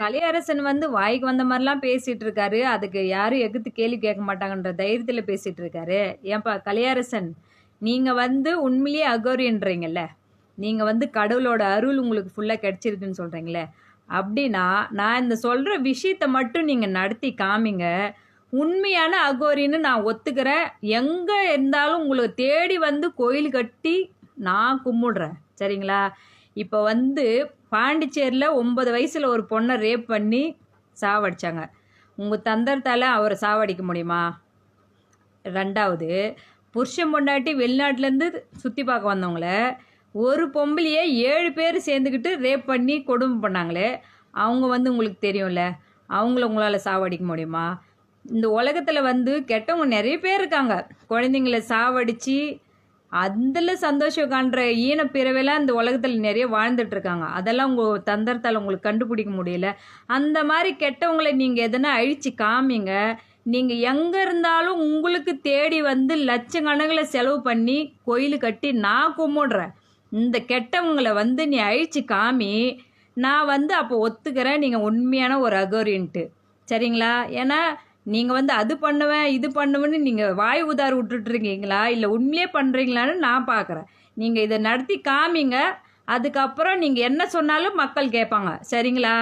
கலையரசன் வந்து வாய்க்கு வந்த மாதிரிலாம் பேசிட்டு இருக்காரு அதுக்கு யாரும் எகுத்து கேள்வி கேட்க மாட்டாங்கன்ற தைரியத்தில் பேசிட்டு இருக்காரு ஏன்பா கலையரசன் நீங்கள் வந்து உண்மையிலேயே அகோரியன்றீங்கல்ல? நீங்கள் வந்து கடவுளோட அருள் உங்களுக்கு ஃபுல்லாக கிடச்சிருக்குன்னு சொல்கிறீங்களே அப்படின்னா நான் இந்த சொல்கிற விஷயத்த மட்டும் நீங்கள் நடத்தி காமிங்க. உண்மையான அகோரின்னு நான் ஒத்துக்கிறேன். எங்கே இருந்தாலும் உங்களுக்கு தேடி வந்து கோயில் கட்டி நான் கும்பிடுறேன். சரிங்களா? இப்போ வந்து பாண்டிச்சேரியில் ஒன்பது வயசில் ஒரு பொண்ணை ரேப் பண்ணி சாவடிச்சாங்க. உங்கள் தந்தரத்தால் அவரை சாவடிக்க முடியுமா? ரெண்டாவது புருஷன் பொண்டாட்டி வெளிநாட்டிலேருந்து சுற்றி பார்க்க வந்தவங்கள ஒரு பொம்பளையே ஏழு பேர் சேர்ந்துக்கிட்டு ரேப் பண்ணி கொடுமை பண்ணாங்களே அவங்க வந்து உங்களுக்கு தெரியும்ல அவங்கள உங்களால் சாவடிக்க முடியுமா? இந்த உலகத்தில் வந்து கெட்டவங்க நிறைய பேர் இருக்காங்க. குழந்தைங்கள சாவடித்து அதில் சந்தோஷம் காண்ற ஈன பிறவைலாம் இந்த உலகத்தில் நிறைய வாழ்ந்துட்டு இருக்காங்க. அதெல்லாம் உங்கள் தந்திரத்தால் உங்களுக்கு கண்டுபிடிக்க முடியல. அந்த மாதிரி கெட்டவங்களை நீங்கள் எதனா அழித்து காமிங்க. நீங்கள் எங்கே இருந்தாலும் உங்களுக்கு தேடி வந்து லட்சக்கணக்கில் செலவு பண்ணி கோயில் கட்டி நான் கும்பிடுறேன். இந்த கெட்டவங்களை வந்து நீ அழித்து காமி. நான் வந்து அப்போ ஒத்துக்கிறேன். நீங்கள் உண்மையான ஒரு அகோரியன்ட்டு சரிங்களா? ஏன்னா நீங்கள் வந்து அது பண்ணுவேன் இது பண்ணுவேன்னு நீங்கள் வாய் உதாறு விட்டுட்ருக்கீங்களா இல்லை உண்மையே பண்ணுறீங்களான்னு நான் பார்க்குறேன் நீங்கள் இதை நடத்தி காமிங்க அதுக்கப்புறம் நீங்கள் என்ன சொன்னாலும் மக்கள் கேட்பாங்க. சரிங்களா?